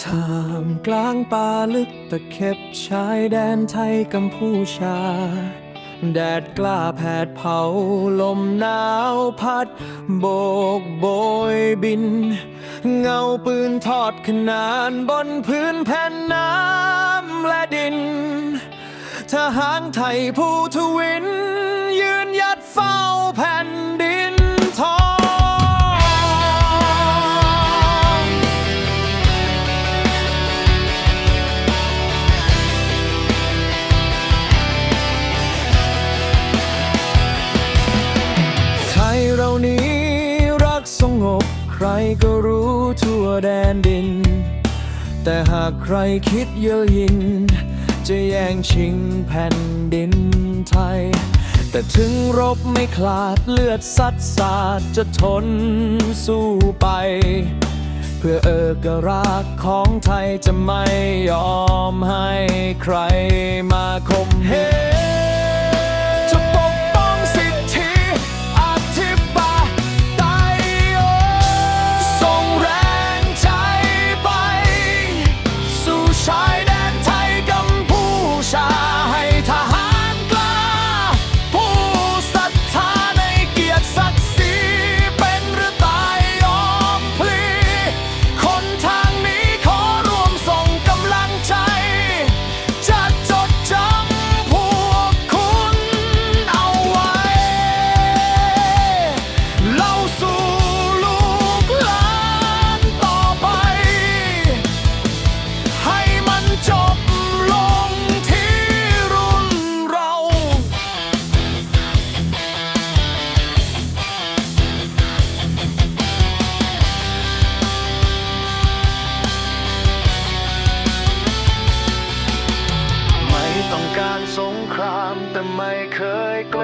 ท่ามกลางป่าลึกตะเข็บชายแดนไทยกัมพูชา แดดกล้าแผดเผาลมหนาวพัด โบกโบยบิน เงาปืนทอดขนานบนพื้นแผ่นน้ำและดิน ทหารไทยผู้ทวิน ยืนยัดเฝ้าแผ่น ยเรานี้รักสงบใครก็รู้ทั่วแดนดิน แต่หากใครคิดเย่อหยินจะแย่งชิงแผ่นดินไทย แต่ถึงรบไม่คลาดเลือดซัดสาดจะทนสู้ไป เพื่อเอกราชของไทยจะไม่ยอมให้ใครมาข่มเหง สงครามแต่ไม่เคยก